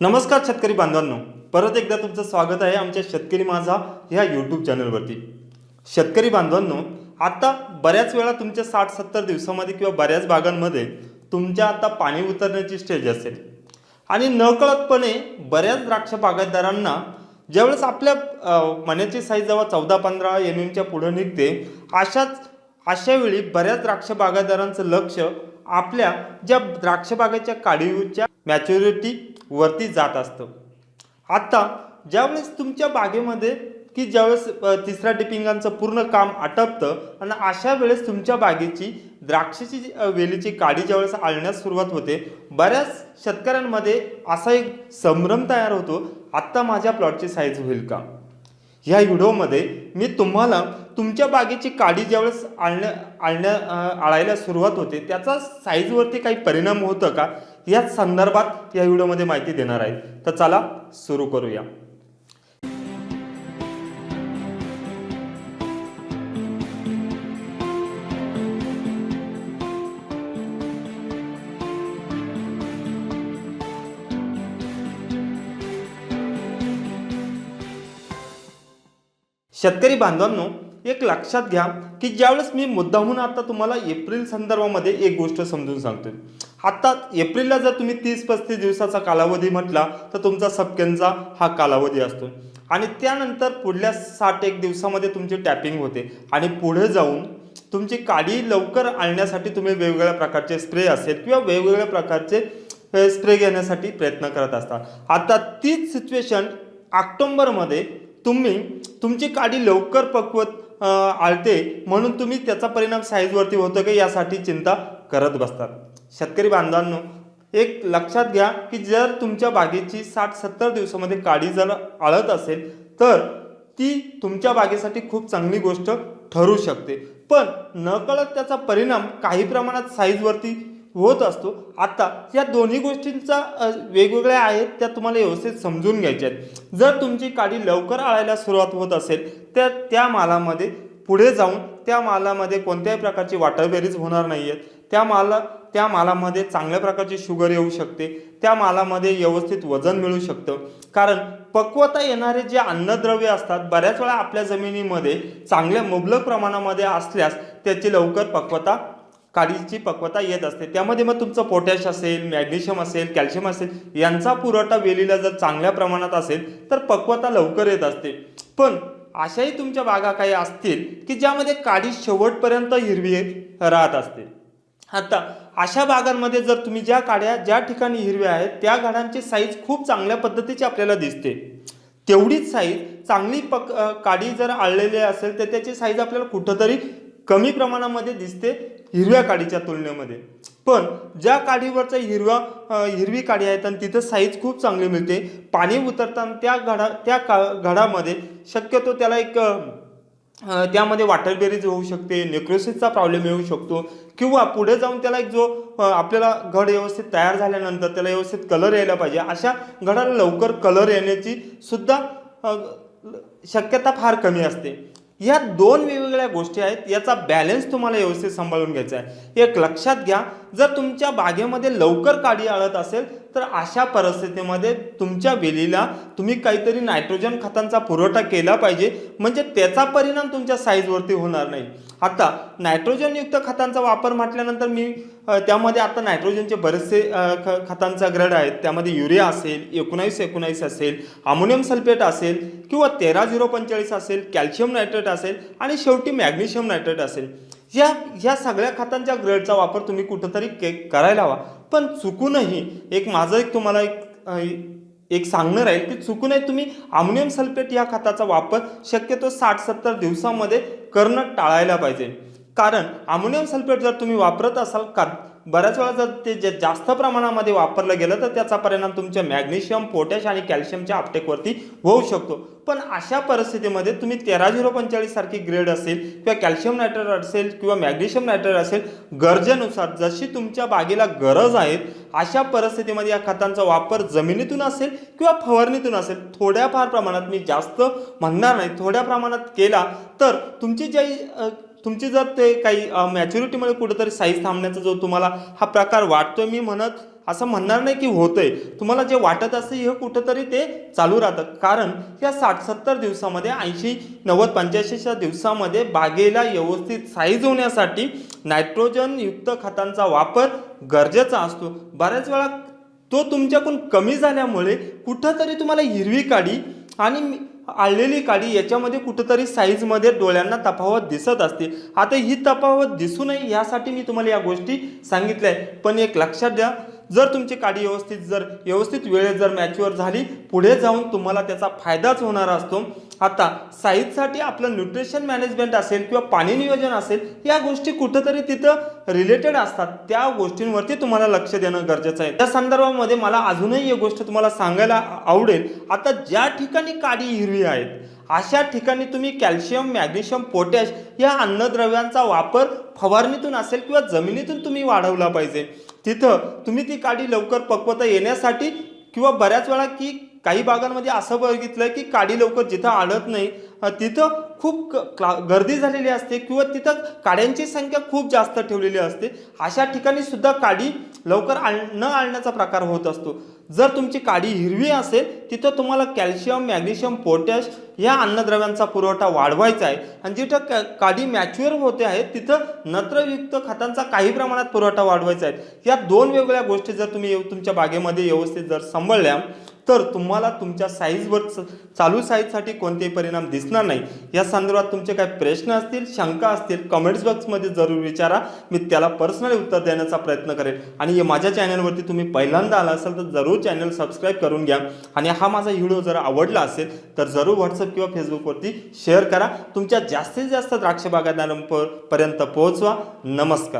नमस्कार शेतकरी बांधवांनो. परत एकदा तुमचं स्वागत आहे आमच्या शेतकरी माझा ह्या यूट्यूब चॅनलवरती शेतकरी बांधवांनो आता बऱ्याच वेळा तुमच्या साठ सत्तर दिवसामध्ये किंवा बऱ्याच भागांमध्ये तुमच्या आता पाणी उतरण्याची स्टेज असेल. आणि नकळतपणे बऱ्याच द्राक्ष बागायतदारांना ज्यावेळेस आपल्या मण्याची साईज जेव्हा चौदा पंधरा एम एमच्या पुढं निघते अशाच अशा वेळी बऱ्याच द्राक्ष बागायतदारांचं लक्ष आपल्या ज्या द्राक्ष बागेच्या काढीच्या मॅच्युरिटी वरती जात असतं. आत्ता ज्यावेळेस तुमच्या बागेमध्ये की ज्यावेळेस तिसऱ्या टिपिंगांचं पूर्ण काम आटपतं आणि अशा वेळेस तुमच्या बागेची द्राक्षाची वेलीची काडी ज्यावेळेस आळण्यास सुरुवात होते बऱ्याच शेतकऱ्यांमध्ये असा एक संभ्रम तयार होतो आत्ता माझ्या प्लॉटची साईज होईल का? ह्या व्हिडिओमध्ये मी तुम्हाला तुमच्या बागेची काडी ज्यावेळेस आळण्या आणण्या आळायला सुरुवात होते त्याचा साईजवरती काही परिणाम होतं का? याच संदर्भात या व्हिडिओमध्ये माहिती देणार आहेत. तर चला सुरू करूया. शेतकरी बांधवांनो एक लक्षात घ्या की ज्यावेळेस मी मुद्दाहून आता तुम्हाला एप्रिल संदर्भामध्ये एक गोष्ट समजून सांगतोय. आता एप्रिलला जर तुम्ही तीस पस्तीस दिवसाचा कालावधी म्हटला तर तुमचा सबकेनचा हा कालावधी असतो. आणि त्यानंतर पुढल्या साठ एक दिवसामध्ये तुमची टॅपिंग होते. आणि पुढे जाऊन तुमची काडी लवकर आणण्यासाठी तुम्ही वेगवेगळ्या प्रकारचे स्प्रे असेल किंवा वेगवेगळ्या प्रकारचे स्प्रे घेण्यासाठी प्रयत्न करत असता. आता तीच सिच्युएशन ऑक्टोंबरमध्ये तुम्ही तुमची काडी लवकर पक्वत आळते म्हणून तुम्ही त्याचा परिणाम साईजवरती होतो का यासाठी चिंता करत बसतात. शेतकरी बांधवांनो एक लक्षात घ्या की जर तुमच्या बागेची साठ सत्तर दिवसामध्ये काडी जर आळत असेल तर ती तुमच्या बागेसाठी खूप चांगली गोष्ट ठरू शकते. पण नकळत त्याचा परिणाम काही प्रमाणात साईजवरती होत असतो. आता या दोन्ही गोष्टींचा वेगवेगळ्या आहेत त्या तुम्हाला व्यवस्थित समजून घ्यायच्या आहेत. जर तुमची काडी लवकर आळायला सुरुवात होत असेल तर त्या मालामध्ये पुढे जाऊन त्या मालामध्ये कोणत्याही प्रकारची वाटरबेरीज होणार नाही आहेत त्या माला त्या मालामध्ये चांगल्या प्रकारची शुगर येऊ शकते. त्या मालामध्ये व्यवस्थित वजन मिळू शकतं. कारण पक्वता येणारे जे अन्नद्रव्य असतात बऱ्याच वेळा आपल्या जमिनीमध्ये चांगल्या मुबलक प्रमाणामध्ये असल्यास त्याची लवकर पक्वता काडीची पक्वता येत असते. त्यामध्ये मग तुमचं पोटॅश असेल मॅग्नेशियम असेल कॅल्शियम असेल यांचा पुरवठा वेलीला जर चांगल्या प्रमाणात असेल तर पक्वता लवकर येत असते. पण अशाही तुमच्या बागा काही असतील की ज्यामध्ये काडी शेवटपर्यंत हिरवी राहत असते. आता अशा बागांमध्ये जर तुम्ही ज्या काड्या ज्या ठिकाणी हिरव्या आहेत त्या गाड्यांची साईज खूप चांगल्या पद्धतीची आपल्याला दिसते. तेवढीच साईज चांगली पक काडी जर आळलेली असेल तर त्याची साईज आपल्याला कुठंतरी कमी प्रमाणामध्ये दिसते हिरव्या काडीच्या तुलनेमध्ये. पण ज्या काडीवरचा हिरवा हिरवी काडी आहेत आणि तिथं साईज खूप चांगली मिळते पाणी उतरताना त्या घडा त्या का घडामध्ये शक्यतो त्याला एक त्यामध्ये वाटर बेरीज होऊ शकते नेक्रोसिसचा प्रॉब्लेम येऊ शकतो किंवा पुढे जाऊन त्याला एक जो आपल्याला घड व्यवस्थित तयार झाल्यानंतर त्याला व्यवस्थित कलर यायला पाहिजे अशा घडाला लवकर कलर येण्याची सुद्धा शक्यता फार कमी असते. या दोन वेगवेगळ्या गोष्टी आहेत याचा बॅलन्स तुम्हाला व्यवस्थित सांभाळून घ्यायचा आहे. एक लक्षात घ्या जर तुमच्या बागेमध्ये लवकर काडी आळत असेल तर अशा परिस्थितीमध्ये तुमच्या वेलीला तुम्ही काहीतरी नायट्रोजन खतांचा पुरवठा केला पाहिजे. म्हणजे त्याचा परिणाम तुमच्या साईजवरती होणार नाही. आता नायट्रोजनयुक्त खतांचा वापर म्हटल्यानंतर मी त्यामध्ये आता नायट्रोजनचे बरेचसे ख खतांचा ग्रेड आहेत. त्यामध्ये युरिया असेल एकोणावीस एकोणावीस असेल अमोनियम सल्फेट असेल किंवा तेरा झिरो पंचेचाळीस असेल कॅल्शियम नायट्रेट असेल आणि शेवटी मॅग्नेशियम नायट्रेट असेल. या ह्या सगळ्या खतांच्या ग्रेडचा वापर तुम्ही कुठंतरी के करायला हवा. पण चुकूनही एक माझं एक तुम्हाला एक एक सांगणं राहील की चुकूनही तुम्ही अमोनियम सल्फेट या खताचा वापर शक्यतो साठ सत्तर दिवसामध्ये करणं टाळायला पाहिजे. कारण अमोनियम सल्फेट जर तुम्ही वापरत असाल का बऱ्याच वेळा जर ते जे जास्त प्रमाणामध्ये वापरलं गेलं तर त्याचा परिणाम तुमच्या मॅग्नेशियम पोटॅश आणि कॅल्शियमच्या आपटेकवरती होऊ शकतो. पण अशा परिस्थितीमध्ये तुम्ही तेरा झिरो पंचेचाळीस सारखी ग्रेड असेल किंवा कॅल्शियम नायट्रेट असेल किंवा मॅग्नेशियम नायट्रेट असेल गरजेनुसार जशी तुमच्या बागेला गरज आहे अशा परिस्थितीमध्ये या खतांचा वापर जमिनीतून असेल किंवा फवारणीतून असेल थोड्याफार प्रमाणात मी जास्त म्हणणार नाही थोड्या प्रमाणात केला तर तुमची जी तुमची जर ते काही मॅच्युरिटीमध्ये कुठेतरी साईज थांबण्याचा जो तुम्हाला हा प्रकार वाटतोय मी म्हणत असं म्हणणार नाही की होतंय. तुम्हाला जे वाटत असते हे कुठंतरी ते चालू राहतं. कारण या साठ सत्तर दिवसामध्ये ऐंशी नव्वद पंच्याऐंशीच्या दिवसामध्ये बागेला व्यवस्थित साईज होण्यासाठी नायट्रोजनयुक्त खतांचा वापर गरजेचा असतो. बऱ्याच वेळा तो तुमच्याकडून कमी झाल्यामुळे कुठंतरी तुम्हाला हिरवी काडी आणि आळलेली काडी याच्यामध्ये कुठंतरी साईजमध्ये डोळ्यांना तफावत दिसत असते. आता ही तफावत दिसू नये यासाठी मी तुम्हाला या गोष्टी सांगितल्या आहे पण एक लक्षात द्या जर तुमची काडी व्यवस्थित जर व्यवस्थित वेळेत जर मॅच्युअर झाली पुढे जाऊन तुम्हाला त्याचा फायदाच होणार असतो. आता साईजसाठी आपलं न्यूट्रिशन मॅनेजमेंट असेल किंवा पाणी नियोजन असेल या गोष्टी कुठंतरी तिथं रिलेटेड असतात. त्या गोष्टींवरती तुम्हाला लक्ष देणं गरजेचं आहे. त्या संदर्भामध्ये मला अजूनही एक गोष्ट तुम्हाला सांगायला आवडेल. आता ज्या ठिकाणी काडी हिरवी आहेत अशा ठिकाणी तुम्ही कॅल्शियम मॅग्नेशियम पोटॅश या अन्नद्रव्यांचा वापर फवारणीतून असेल किंवा जमिनीतून तुम्ही वाढवला पाहिजे. तिथं तुम्ही ती काडी लवकर पक्वता येण्यासाठी किंवा बऱ्याच वेळा की काही भागांमध्ये असं बघितलं की काडी लवकर जिथं आढळत नाही तिथं खूप क्ला- गर्दी झालेली असते किंवा तिथं काड्यांची संख्या खूप जास्त ठेवलेली असते. अशा ठिकाणी सुद्धा काडी लवकर आण न आणण्याचा प्रकार होत असतो. जर तुमची काडी हिरवी असेल तिथं तुम्हाला कॅल्शियम मॅग्नेशियम पोटॅश या अन्नद्रव्यांचा पुरवठा वाढवायचा आहे. आणि जिथं का- काडी मॅच्युअर होते आहे तिथं नत्रयुक्त खतांचा काही प्रमाणात पुरवठा वाढवायचा आहे. या दोन वेगवेगळ्या गोष्टी जर तुम्ही तुमच्या बागेमध्ये व्यवस्थित जर सांभाळल्या तर तुम्हाला तुमच्या साईजवर चालू साईजसाठी कोणतेही परिणाम दिसणार नाही. या संदर्भात तुमचे काही प्रश्न असतील शंका असतील कमेंट्स बॉक्समध्ये जरूर विचारा. मी त्याला पर्सनली उत्तर देण्याचा प्रयत्न करेन. आणि माझ्या चॅनलवरती तुम्ही पहिल्यांदा आला असाल तर जरूर चॅनल सबस्क्राईब करून घ्या. आणि हा माझा व्हिडिओ जर आवडला असेल तर जरूर व्हॉट्सअप किंवा फेसबुकवरती शेअर करा. तुमच्या जास्तीत जास्त द्राक्ष बागायतदारांपर्यंत पोहोचवा. नमस्कार.